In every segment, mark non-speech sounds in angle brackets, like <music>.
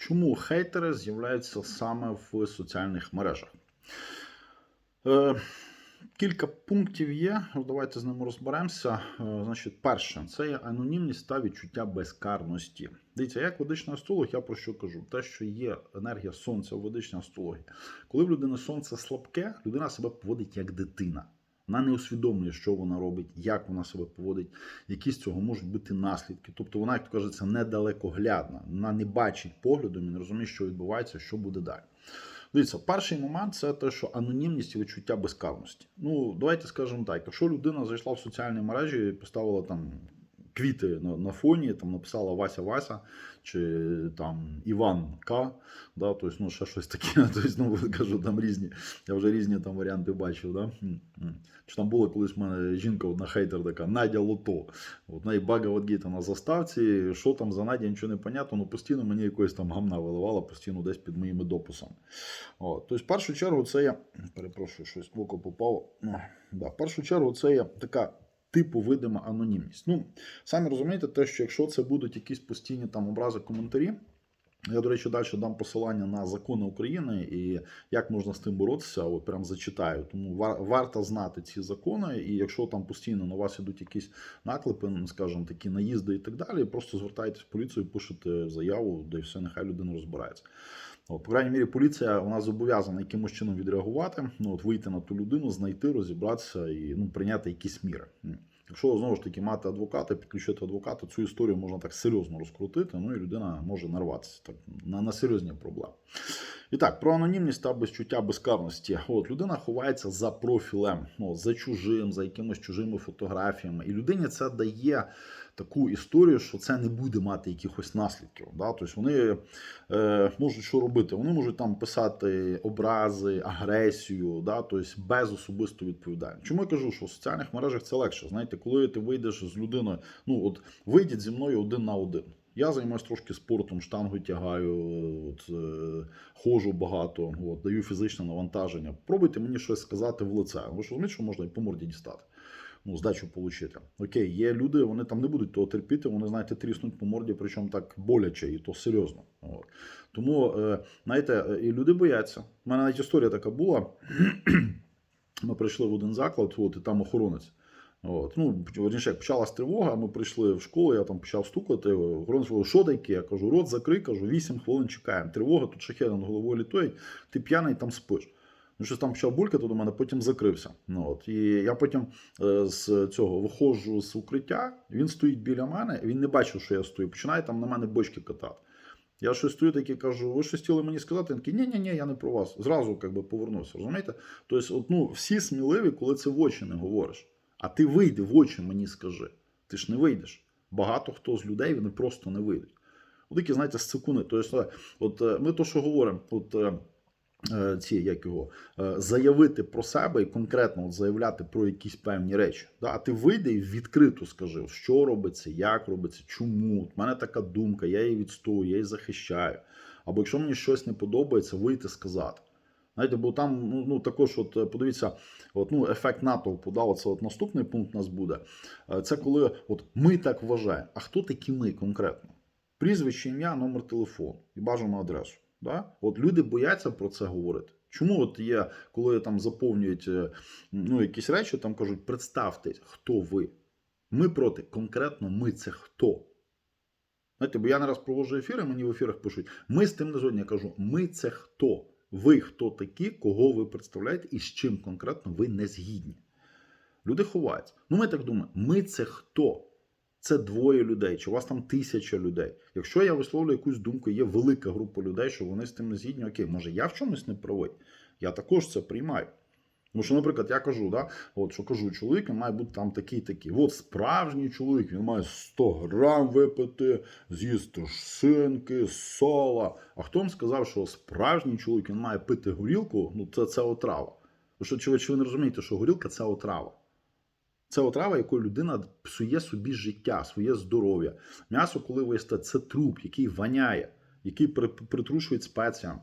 Чому хейтери з'являються саме в соціальних мережах? Е, кілька пунктів є. Давайте з ними розберемося. Е, значить, перше, це є анонімність та відчуття безкарності. Дивіться, як ведичний астролог, я про що кажу? Те, що є енергія сонця у ведичній астрології. Коли в людини сонце слабке, людина себе поводить як дитина. Вона не усвідомлює, що вона робить, як вона себе поводить, які з цього можуть бути наслідки. Тобто вона, як то кажеться, недалекоглядна. Вона не бачить поглядом і не розуміє, що відбувається, що буде далі. Дивіться, перший момент це те, що анонімність і відчуття безкарності. Ну, давайте скажемо так: якщо людина зайшла в соціальні мережі і поставила там квіти на, на фоні, там написала Вася Вася чи там Іван К. Да, тобто, ну, ще щось таке. <laughs> Тобто, ну, кажу, там різні. Я вже різні там варіанти бачив. Да? Чи там була колись в мене жінка, одна хейтер така, Надя Лото. От неї Багавадгіта на заставці. Що там за Надя, нічого не понятно, ну постійно мені якоїсь там гамна виливала, постійно десь під моїми дописами. Тобто, в першу чергу, це є. Перепрошую, щось в око попало. Да, в першу чергу, це є така. Типу видима анонімність. Ну, самі розумієте, те, що якщо це будуть якісь постійні там образи, коментарі, я, до речі, далі дам посилання на закони України і як можна з тим боротися, от прям зачитаю. Тому вар- варто знати ці закони, і якщо там постійно на вас ідуть якісь наклепи, ну, скажімо, такі наїзди і так далі, просто звертайтесь в поліцію, пишете заяву, де все, нехай людина розбирається. От, по крайній мірі, поліція вона зобов'язана якимось чином відреагувати, ну, от, вийти на ту людину, знайти, розібратися і ну, прийняти якісь міри. Якщо знову ж таки мати адвоката, підключити адвоката, цю історію можна так серйозно розкрутити, ну і людина може нарватися так, на, на серйозні проблеми. І так, про анонімність та безчуття безкарності. От людина ховається за профілем, ну, за чужим, за якимись чужими фотографіями. І людині це дає таку історію, що це не буде мати якихось наслідків. Да? Тобто вони е, можуть що робити? Вони можуть там писати образи, агресію, да? тобто без особистої відповідальності. Чому я кажу, що в соціальних мережах це легше? Знаєте, коли ти вийдеш з людиною, ну от вийдіть зі мною один на один. Я займаюся трошки спортом, штангу тягаю, от, е, ходжу багато, от, даю фізичне навантаження. Пробуйте мені щось сказати в лице. Ви ж розумієте, що можна і по морді дістати. Ну, здачу отримати. Окей, є люди, вони там не будуть того терпіти, вони, знаєте, тріснуть по морді, причому так боляче, і то серйозно. От. Тому, е, знаєте, і люди бояться. У мене навіть історія така була. <clears throat> Ми прийшли в один заклад, от, і там охоронець. От, ну, верніше, як почалась тривога, ми прийшли в школу, я там почав стукати. Охоронець сказав, що таке? Я кажу, рот закрий, кажу, 8 хвилин чекаємо. Тривога, тут шахет над головою літає, ти п'яний там спиш. Ну, щось там почав булькати до мене, потім закрився. Ну, от. І я потім е, з цього виходжу з укриття, він стоїть біля мене, він не бачив, що я стою, починає там на мене бочки катати. Я щось стою такий кажу, ви щось хотіли мені сказати? Він такий, ні, ні, ні, я не про вас. Зразу як би, повернувся. Розумієте? Тобто, от, ну, всі сміливі, коли це в очі не говориш. А ти вийди в очі мені скажи. Ти ж не вийдеш. Багато хто з людей вони просто не вийдуть. От такі, знаєте, сцикуни. Тобто, от е, ми то, що говоримо, от. е, е, Ці як його заявити про себе і конкретно от заявляти про якісь певні речі. Да? А ти вийди і відкрито скажи, що робиться, як робиться, чому. От мене така думка, я її відстоюю, я її захищаю. Або якщо мені щось не подобається, вийти сказати. Знаєте, бо там ну, ну також, от е, подивіться, от, ну, ефект натовпу, да, це от наступний пункт у нас буде. Е, Це коли от ми так вважаємо. А хто такі ми конкретно? Прізвище, ім'я, номер телефону і бажану адресу. Да? От люди бояться про це говорити. Чому от є, коли там заповнюють е, ну, якісь речі, там кажуть, представтесь, хто ви. Ми проти, конкретно ми це хто. Знаєте, бо я не раз проводжу ефіри, мені в ефірах пишуть, ми з тим не згодні. Я кажу, ми це хто? Ви хто такі, кого ви представляєте і з чим конкретно ви не згідні. Люди ховаються. Ну, ми так думаємо, ми це хто? Це двоє людей, чи у вас там тисяча людей. Якщо я висловлюю якусь думку, є велика група людей, що вони з тим не згідні, окей, може я в чомусь не правий. Я також це приймаю. Тому що, наприклад, я кажу, да, от що кажу, чоловік він має бути там такий такий. От справжній чоловік, він має 100 грам випити, з'їсти шинки, сола. А хто вам сказав, що справжній чоловік він має пити горілку? Ну, це, це отрава. Ви що, чи ви, чи ви не розумієте, що горілка це отрава? Це отрава, якою людина псує собі життя, своє здоров'я. М'ясо, коли ви їсте, це труп, який воняє, який при- притрушують спеціям.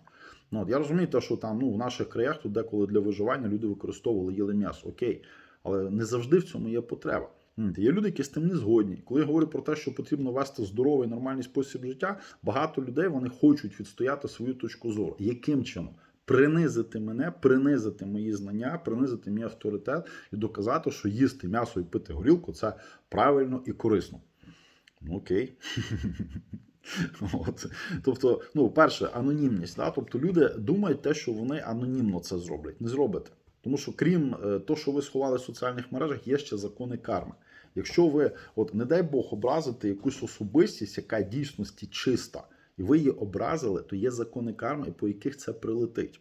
Ну, от я розумію, те, що там ну, в наших краях тут деколи для виживання люди використовували їли м'ясо. Окей. Але не завжди в цьому є потреба. Є люди, які з тим не згодні. Коли я говорю про те, що потрібно вести здоровий нормальний спосіб життя, багато людей вони хочуть відстояти свою точку зору. Яким чином? Принизити мене, принизити мої знання, принизити мій авторитет і доказати, що їсти м'ясо і пити горілку це правильно і корисно. Ну, окей. <laughs> <laughs> От. Тобто, ну, перше, анонімність. Да? Тобто люди думають те, що вони анонімно це зроблять. Не зробите. Тому що, крім е, того, що ви сховали в соціальних мережах, є ще закони карми. Якщо ви, от не дай Бог, образите якусь особистість, яка дійсності чиста, і ви її образили, то є закони карми, по яких це прилетить.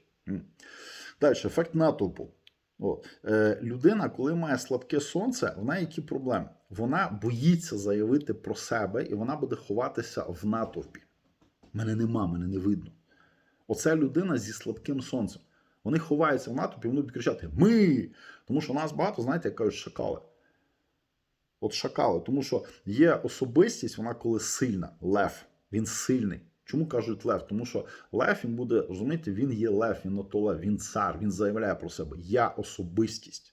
Далі, ефект натовпу. От. Е, людина, коли має слабке сонце, вона які проблеми? Вона боїться заявити про себе, і вона буде ховатися в натовпі. Мене нема, мене не видно. Оце людина зі слабким сонцем. Вони ховаються в натовпі, вони будуть кричати Ми! Тому що у нас багато, знаєте, як кажуть, шакали. От шакали, тому що є особистість, вона коли сильна, лев. Він сильний. Чому кажуть лев? Тому що лев він буде розумієте, він є лев, він то він цар, він заявляє про себе. Я особистість.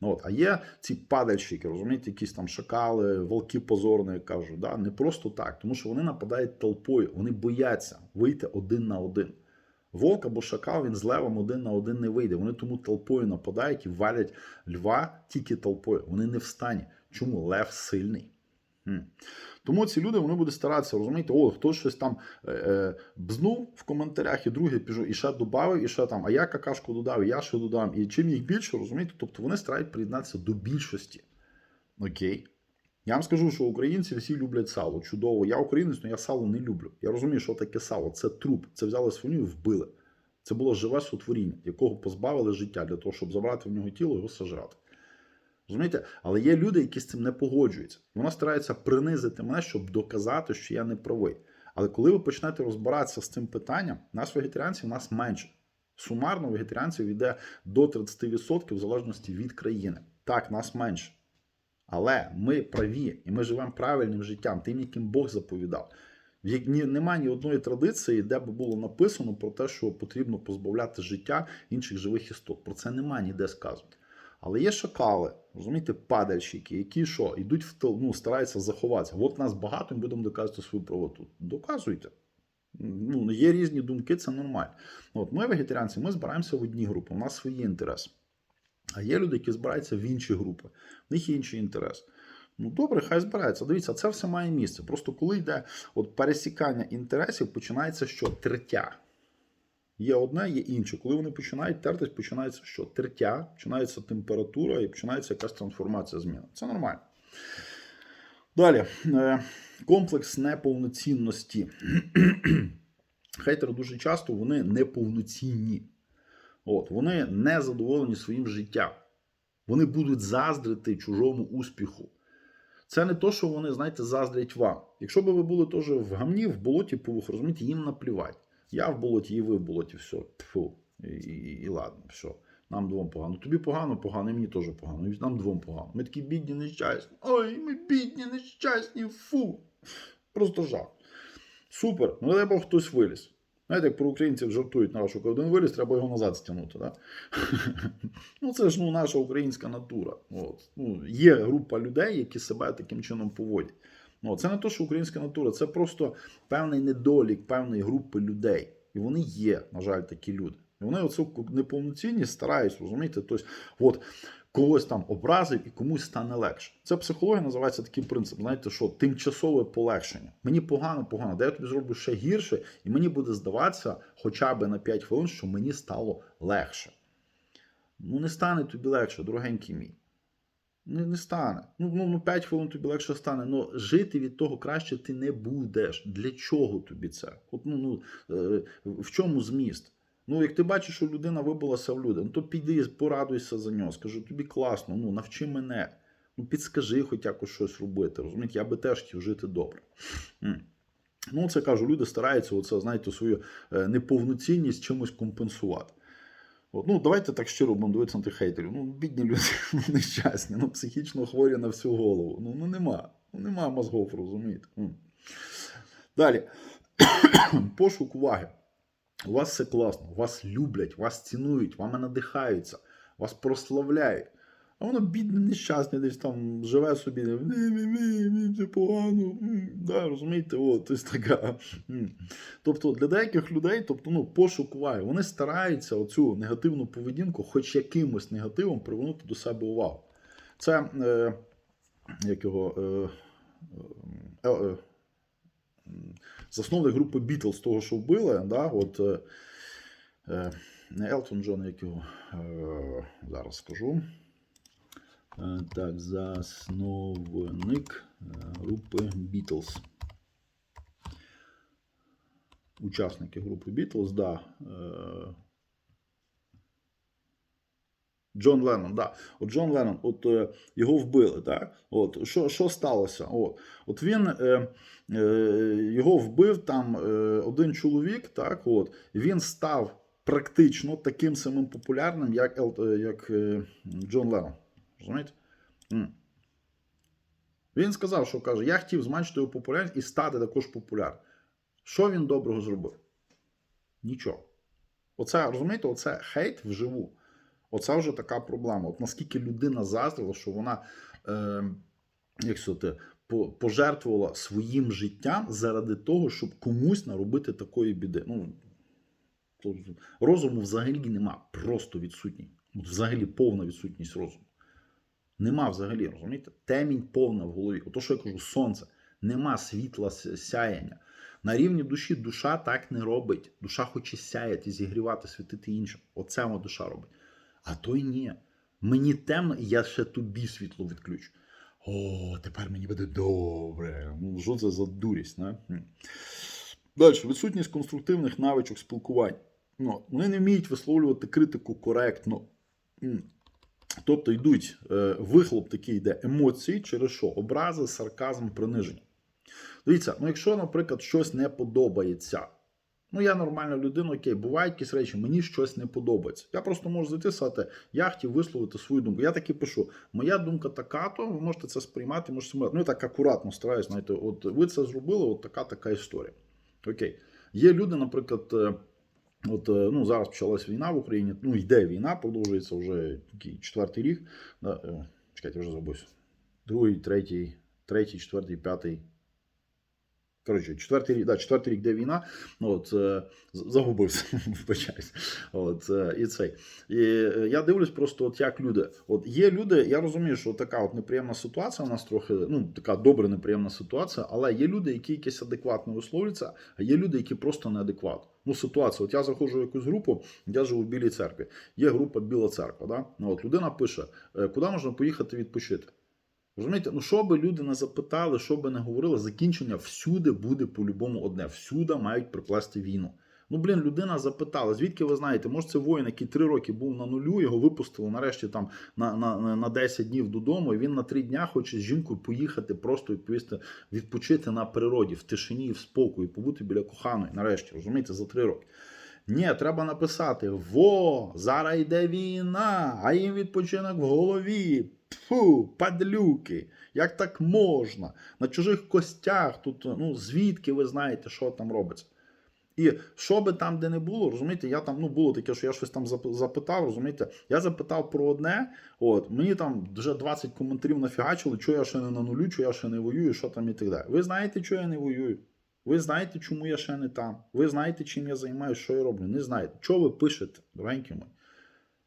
Ну, от, а є ці падальщики, розумієте, якісь там шакали, волки позорні кажуть, да? не просто так, тому що вони нападають толпою, вони бояться вийти один на один. Вовк або шакал він з левом один на один не вийде. Вони тому толпою нападають і валять льва тільки толпою. Вони не встані. Чому лев сильний? Хм. Тому ці люди вони будуть старатися розумієте, о, хтось щось там е, е, бзнув в коментарях, і другий пішов, і ще додав, і ще там, а я какашку додав, і я що додам. І чим їх більше, розумієте, тобто вони старають приєднатися до більшості. Окей. Я вам скажу, що українці всі люблять сало. Чудово. Я українець, але я сало не люблю. Я розумію, що таке сало. Це труп. Це взяли свиню і вбили. Це було живе сотворіння, якого позбавили життя для того, щоб забрати в нього тіло і його сожрати. Розумієте? Але є люди, які з цим не погоджуються. Вона старається принизити мене, щоб доказати, що я не правий. Але коли ви почнете розбиратися з цим питанням, нас вегетаріанців нас менше. Сумарно вегетаріанців йде до 30% в залежності від країни. Так, нас менше. Але ми праві, і ми живемо правильним життям, тим, яким Бог заповідав. Немає ні одної традиції, де би було написано про те, що потрібно позбавляти життя інших живих істот. Про це немає ніде сказано. Але є шакали, розумієте, падальщики, які що, йдуть в тил, ну, стараються заховатися. От нас багато, ми будемо доказувати свою правоту. Доказуйте. Ну, Є різні думки, це нормально. От Ми, вегетаріанці, ми збираємося в одні групи, у нас свої інтереси. А є люди, які збираються в інші групи, в них є інший інтерес. Ну, добре, хай збирається. Дивіться, це все має місце. Просто коли йде от пересікання інтересів, починається що? Третя. Є одне, є інше. Коли вони починають тертись, починається що? Тертя, починається температура і починається якась трансформація зміна. Це нормально. Далі. Е, Комплекс неповноцінності. <clears throat> Хейтери дуже часто вони неповноцінні. От, Вони не задоволені своїм життям. Вони будуть заздрити чужому успіху. Це не то, що вони, знаєте, заздрять вам. Якщо б ви були теж в гамні, в болоті, повух, розумієте, їм наплівать. Я в болоті, і ви в болоті, все. Фу. І, і, і ладно, все. Нам двом погано. Тобі погано, погано, і мені теж погано. І нам двом погано. Ми такі бідні, нещасні. Ой, ми бідні, нещасні, фу. Просто жах. Супер. Ну, Бог хтось виліз. Знаєте, як про українців жартують на що коли один виліз, треба його назад стягнути. Да? <laughs> ну, це ж ну, наша українська натура. От. Ну, Є група людей, які себе таким чином поводять. Ну, Це не то, що українська натура, це просто певний недолік певної групи людей. І вони є, на жаль, такі люди. І вони оцю неповноцінність стараються, розумієте? Тобто, от, когось там образив і комусь стане легше. Це психологія називається такий принцип. Знаєте, що тимчасове полегшення. Мені погано, погано, де я тобі зроблю ще гірше, і мені буде здаватися хоча б на 5 хвилин, що мені стало легше. Ну, не стане тобі легше, дорогенький мій. Не, не стане. Ну, ну, ну 5 хвилин тобі легше стане. але жити від того краще ти не будеш. Для чого тобі це? От, ну, ну, е, В чому зміст? Ну, як ти бачиш, що людина вибулася в люди, ну то піди, порадуйся за нього. Скажи, тобі класно, ну навчи мене. Ну, підскажи хоч якось щось робити. розумієте, Я би теж хотів жити добре. Ну, це кажу, люди стараються, оце, знаєте, свою е, неповноцінність чимось компенсувати. От, ну, Давайте так щиро будемо дивитися на тих хейтерів. Ну, бідні люди <laughs> нещасні, ну, психічно хворі на всю голову. Ну, ну нема. Ну, нема мозгов, розумієте. Далі. <clears throat> Пошук уваги. У вас все класно, вас люблять, вас цінують, вами надихаються, вас прославляють. А воно бідне, нещасне, десь там живе собі, «Ні-ні-ні, це погано. Да, розумієте, от, ось така. Тобто для деяких людей, тобто, ну, пошук уваги, вони стараються оцю негативну поведінку, хоч якимось негативом, привернути до себе увагу. Це е, як його, е, е, е, засновник групи Beatles, того, що вбили, да, от, е, е, не Елтон Джон, як його, е, зараз скажу. Е, Так, засновник е, групи Beatles. Учасники групи Beatles, да. е, Джон Леннон, да. От Джон Леннон, от е, його вбили, так? От, що, що сталося? От, от він е, е, його вбив там е, один чоловік, так, от, він став практично таким самим популярним, як, як е, Джон Леннон. Розумієте? Він сказав, що каже: я хотів зменшити його популярність і стати також популярним. Що він доброго зробив? Нічого. Оце, розумієте, оце хейт вживу. Оце вже така проблема. От наскільки людина заздрила, що вона, е, як сказати, пожертвувала своїм життям заради того, щоб комусь наробити такої біди. Ну, розуму взагалі нема, просто відсутній. Взагалі повна відсутність розуму. Нема взагалі, розумієте? Темінь повна в голові. Ото, що я кажу, сонце, нема світла сяяння. На рівні душі душа так не робить. Душа хоче сяяти, зігрівати, світити іншим. Оце вона душа робить. А той ні. Мені темно, і я ще тобі світло відключу. О, тепер мені буде добре. Ну, що це за дурість, не? Далі, відсутність конструктивних навичок спілкування. Ну, вони не вміють висловлювати критику коректно. Тобто йдуть е, вихлоп такий йде емоції через що? Образи, сарказм, приниження. Дивіться, ну якщо, наприклад, щось не подобається. Ну, я нормальна людина, окей, бувають якісь речі, мені щось не подобається. Я просто можу зайти і сказати, я хотів висловити свою думку. Я таки пишу, моя думка така, то ви можете це сприймати, можете. Ну, я так акуратно стараюсь, знаєте, от ви це зробили, от така така історія. Окей. Є люди, наприклад, е, от е, ну, зараз почалась війна в Україні, ну, йде війна, продовжується вже який, четвертий рік. Да, е, чекайте, вже забувся. Другий, третій, третій, четвертий, п'ятий. Коротше, четвертий рік, да, четвертий рік, де війна, ну, от, е, загубився, <laughs> вибачаюсь. От, е, і цей. І е, я дивлюсь просто, от як люди. От є люди, я розумію, що така от неприємна ситуація у нас трохи, ну, така добре неприємна ситуація, але є люди, які якось адекватно висловлюються, а є люди, які просто неадекватно. Ну, ситуація. От я заходжу в якусь групу, я живу в Білій церкві. Є група Біла церква. Да? Ну, от людина пише, куди можна поїхати відпочити. Розумієте, ну що би люди не запитали, що би не говорили, закінчення всюди буде по-любому одне. Всюди мають приплести війну. Ну, блін, людина запитала, звідки ви знаєте, може це воїн, який три роки був на нулю, його випустили нарешті там на, на, на 10 днів додому, і він на три дня хоче з жінкою поїхати, просто відповісти, відпочити на природі, в тишині, в спокої, побути біля коханої, нарешті, розумієте, за три роки. Ні, треба написати: Во, зараз йде війна, а їм відпочинок в голові. Фу, падлюки, як так можна? На чужих костях тут, ну звідки ви знаєте, що там робиться? І що би там де не було, розумієте, я там ну було таке, що я щось там запитав, розумієте, я запитав про одне, от мені там вже 20 коментарів нафігачили, що я ще не на нулю, що я ще не воюю, що там і так далі. Ви знаєте, що я не воюю? Ви знаєте, чому я ще не там? Ви знаєте, чим я займаюся, що я роблю? Не знаєте. Що ви пишете, дорогенькі мої?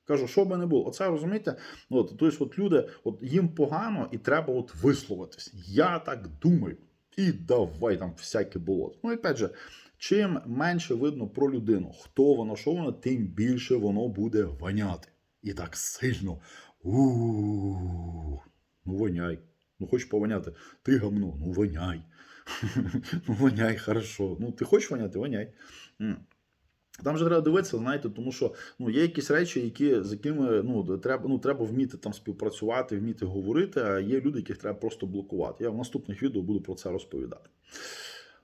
Кажу, що би не було. Оце розумієте? От, тобто, от люди, от їм погано і треба от висловитись. Я так думаю. І давай там всяке було. Ну і опять же, чим менше видно про людину, хто вона, що вона, тим більше воно буде воняти. І так сильно. У-у-у. Ну, воняй. Ну, хочеш повоняти. Ти гамно, ну воняй. <laughs> Ну, воняй, хорошо. Ну, ти хочеш воняти, воняй. Там же треба дивитися, знаєте, тому що ну, є якісь речі, які, з якими ну, треба, ну, треба вміти там співпрацювати, вміти говорити, а є люди, яких треба просто блокувати. Я в наступних відео буду про це розповідати.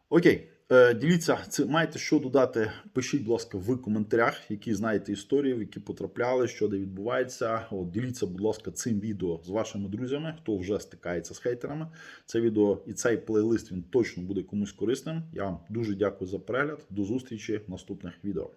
Окей, діліться, це маєте що додати. Пишіть, будь ласка, в коментарях, які знаєте історії, які потрапляли, що де відбувається. От, діліться, будь ласка, цим відео з вашими друзями, хто вже стикається з хейтерами. Це відео і цей плейлист він точно буде комусь корисним. Я вам дуже дякую за перегляд. До зустрічі в наступних відео.